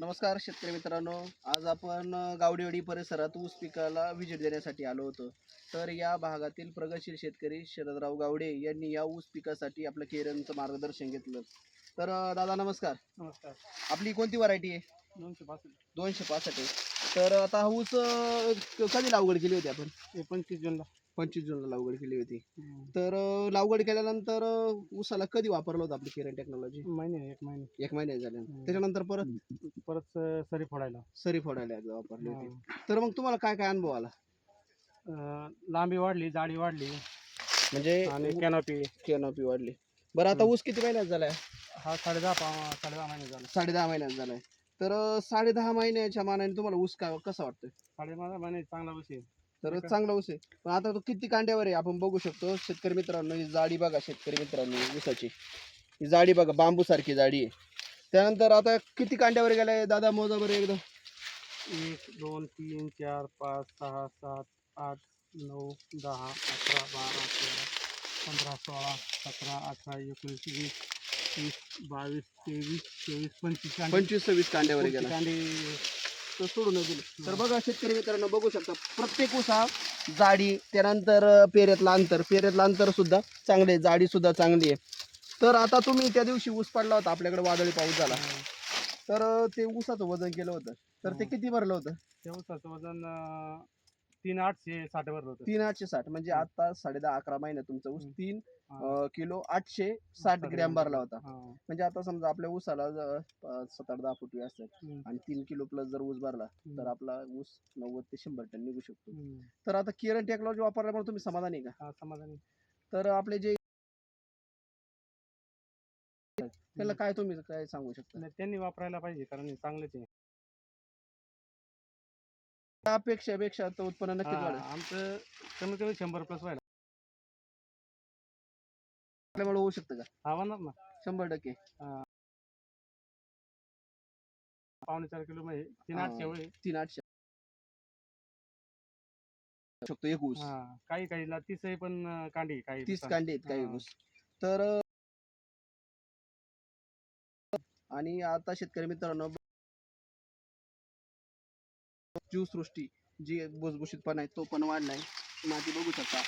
नमस्कार शेतकरी मित्रांनो. आज आपण गावडेवाडी परिसरात ऊस पिकाला व्हिजिट देण्यासाठी आलो होतो. तर या भागातील प्रगतशील शेतकरी शरदराव गावडे यांनी या ऊस पिकासाठी आपलं केरनचं मार्गदर्शन घेतलं. तर दादा नमस्कार. नमस्कार. आपली कोणती व्हरायटी आहे? दोनशे पासष्ट. दोनशे पासष्ट आहे. तर आता ऊस कधी लागवड केली होती आपण? पंचवीस जूनला. पंचवीस जूनला लागवड केली होती. तर अ, लागवड केल्यानंतर अ, ऊसाला कधी वापरलं होतं आपली केरन टेक्नॉलॉजी महिने एक महिने. एक महिन्यात झाल्या. त्याच्यानंतर परत? परत सरी फोडायला. सरी फोडायला एकदा वापरली होती. हा. तर मग तुम्हाला काय काय अनुभव आला? अं, लांबी वाढली जाडी वाढली. म्हणजे आणि कॅनॉपी कॅनॉपी वाढली. बरं आता. ऊस किती महिन्यात झालाय? हा साडे दहा पा साडे दहा महिने झाला. साडे दहा महिन्यात झालाय. तर साडे दहा महिन्याच्या मानाने तुम्हाला ऊस काय कसा वाटतोय? साडे दहा महिने चांगला बसेल तर आहे. चांगला ऊस आहे. पण आता तो किती कांड्यावर आहे आपण बघू शकतो. शेतकरी मित्रांनो ही जाडी बघा शेतकरी मित्रांनो ऊसाची. ही जाडी बघा बांबू सारखी जाडी आहे. त्यानंतर आता किती कांड्यावर गेलाय दादा मोजा बरं एकदम एक दोन तीन चार पाच सहा सात आठ नऊ दहा अकरा बारा तेरा पंधरा सोळा सतरा अठरा एकोणीस वीस वीस बावीस तेवीस चोवीस पंचवीस. पंचवीस सव्वीस कांड्यावर गेला. कांडे? सोडून दिलं. तर. बघा शेतकरी मित्रांनो बघू शकता प्रत्येक ऊस हा जाडी त्यानंतर पेरेतलं अंतर. पेरेतलं अंतर सुद्धा चांगले जाडी सुद्धा चांगली आहे. तर आता तुम्ही त्या दिवशी ऊस पडला होता आपल्याकडे वादळी पाऊस झाला. तर ते ऊसाचं वजन केलं होतं. तर ते. किती भरलं होतं? त्या ऊसाचं वजन तीन आठशे साठ वर होतं तीन आठशे साठ म्हणजे. आता साडे दहा अकरा महिन्यात तुमचा ऊस. तीन. अं, किलो आठशे साठ ग्रॅम भरला होता हा. म्हणजे आता समजा आपल्या ऊसाला अं, सात आठ दहा फुटवे असतात हम्म. आणि तीन किलो प्लस जर ऊस भरला तर. आपला ऊस नव्वद ते शंभर टन निघू शकतो हम्म. तर आता किरण टेक्नॉलॉजी वापरल्यामुळे तुम्ही समाधानी आहे का हा, समाधानी तर आपले जे त्याला काय तुम्ही काय सांगू शकता नाही, त्यांनी वापरायला पाहिजे कारण हे चांगलेच आहे त्यापेक्षा पेक्षा तर उत्पन्न नक्कीच हा, वाढेल. आमचं कमीत कमी शंभर प्लस व्हायला आपल्यामुळे होऊ शकतं का? आव्हानात ना. शंभर टक्के. पावणे चार किलो मध्ये तीन हा. आठशे तीन आठशे. शकतो एक ऊस. हा काही काहीला तीस आहे पण अं, कांडी काही तीस. कांडे आहेत काही हा. ऊस. तर अं, आणि आता शेतकरी मित्रांनो जीवसृष्टी जी भुसभुशीतपणा आहे तो पण वाढलाय. माती बघू शकता.